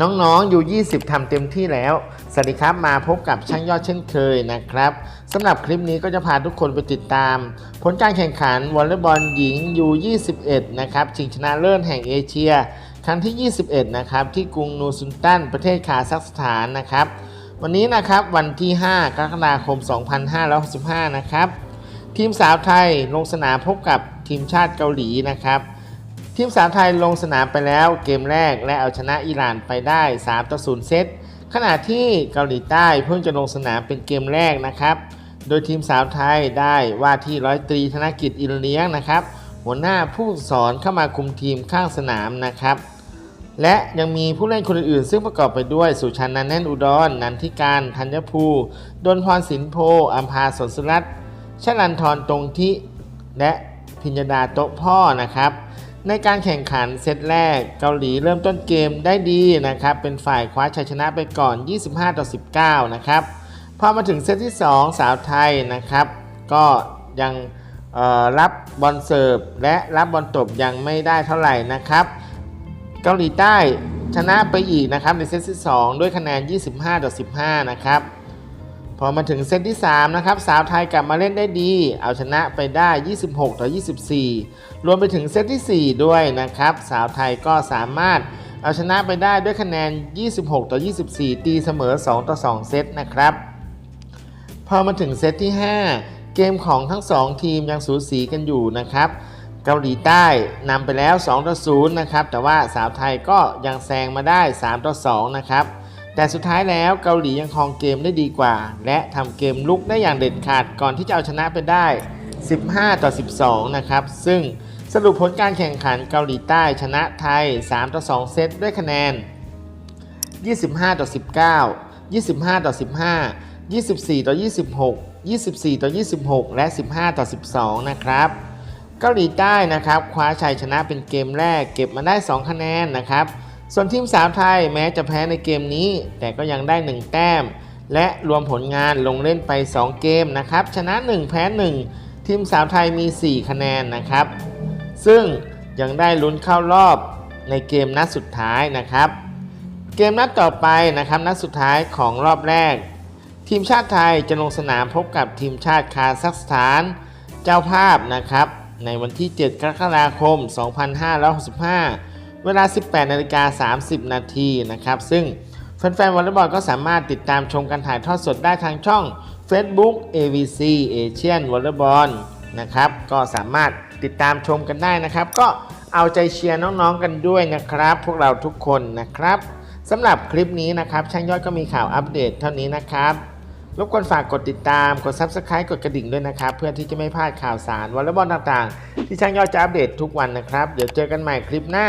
น้องๆอยู่ 20ทำเต็มที่แล้ว สวัสดีครับ มาพบกับช่างยอดเช่นเคยนะครับสำหรับคลิปนี้ก็จะพาทุกคนไปติดตาม ผลการแข่งขันวอลเลย์บอลหญิงยู21นะครับชิงชนะเลิศแห่งเอเชีย ครั้งที่ 21 นะครับที่กรุงนูซุนตันประเทศคาซัคสถานนะครับ วันนี้นะครับวันที่ 5 กรกฎาคม 2565 นะครับ ทีมสาวไทยลงสนามพบกับทีมชาติเกาหลีนะครับ ทีมสาวไทยลงสนามไปแล้วเกมแรกและเอาชนะอิหร่านไปได้ 3 ต่อ 0 เซต ขณะที่เกาหลีใต้เพิ่งจะลงสนามเป็นเกมแรกนะครับ โดยทีมสาวไทยได้ว่าที่ร้อยตรีธนกิจอินเลี้ยงนะครับ หัวหน้าผู้สอนเข้ามาคุมทีมข้างสนามนะครับ และยังมีผู้เล่นคนอื่นๆ ซึ่งประกอบไปด้วยสุชันนันแน่นอุดรนันทิการ ธัญภูดนพรสินโพอัมพาสนสุรัตน์ชลันทรตรงทิและพิญญดาโต๊ะพ่อนะครับ ในการแข่งขันเซตแรกเกาหลีเริ่มต้นเกมได้ดีนะครับ เป็นฝ่ายคว้าชัยชนะไปก่อน 25 ต่อ 19 นะครับ พอมาถึงเซตที่ 2 สาวไทยนะครับ ก็ยังรับบอลเสิร์ฟและรับบอลตบยังไม่ได้เท่าไหร่นะครับ เกาหลีใต้ชนะไปอีกนะครับในเซตที่ 2 ด้วยคะแนน 25 ต่อ 15 นะครับ อมาถึงเซตที่ 3 นะครับ สาวไทยกลับมาเล่นได้ดี เอาชนะไปได้ 26 ต่อ 24 รวมไปถึงเซตที่ 4 ด้วยนะครับ สาวไทยก็สามารถเอาชนะไปได้ด้วยคะแนน 26 ต่อ 24 ตีเสมอ 2 ต่อ 2 เซตนะครับ พอมาถึงเซตที่ 5 เกมของทั้ง 2 ทีมยังสูสีกันอยู่นะครับ เกาหลีใต้นำไปแล้ว 2 ต่อ 0 นะครับ แต่ว่าสาวไทยก็ยังแซงมาได้ 3 ต่อ 2 นะครับ แต่สุดท้ายแล้วเกาหลียังครองเกมได้ดีกว่า และทำเกมลุกได้อย่างเด็ดขาดก่อนที่จะเอาชนะไปได้ 15 ต่อ 12 นะครับ ซึ่งสรุปผลการแข่งขันเกาหลีใต้ชนะไทย 3 ต่อ 2 เซตด้วยคะแนน 25 ต่อ 19 25 ต่อ 15 24 ต่อ 26 24 ต่อ 26 และ 15 ต่อ 12 นะครับ เกาหลีใต้นะครับคว้าชัยชนะเป็นเกมแรกเก็บมาได้ 2 คะแนนนะครับ ส่วนทีมสาวไทยแม้จะแพ้ในเกมนี้ แต่ก็ยังได้ 1 แต้ม และรวมผลงานลงเล่นไป 2 เกมนะครับชนะ 1 แพ้ 1 ทีมสาวไทยมี 4 คะแนนนะครับ ซึ่งยังได้ลุ้นเข้ารอบในเกมนัดสุดท้ายนะครับ เกมนัดต่อไปนะครับนัดสุดท้ายของรอบแรก ทีมชาติไทยจะลงสนามพบกับทีมชาติคาซัคสถาน เจ้าภาพนะครับ ในวันที่ 7 กรกฎาคม 2565 เวลา 18นาฬิกา30 นาทีนะครับ ซึ่งแฟนๆวอลเลย์บอลก็สามารถติดตามชมการถ่ายทอดสดได้ทางช่อง Facebook AVC Asian Volleyball นะครับ ก็สามารถติดตามชมกันได้นะครับ ก็เอาใจเชียร์น้องๆกันด้วยนะครับ พวกเราทุกคนนะครับสำหรับคลิปนี้นะครับ ช่างยอดก็มีข่าวอัปเดตเท่านี้นะครับรบกวนฝากกดติดตามกด Subscribe กดกระดิ่งด้วยนะครับ เพื่อที่จะไม่พลาดข่าวสารวอลเลย์บอลต่างๆ ที่ช่างยอดจะอัปเดตทุกวันนะครับ เดี๋ยวเจอกันใหม่คลิปหน้า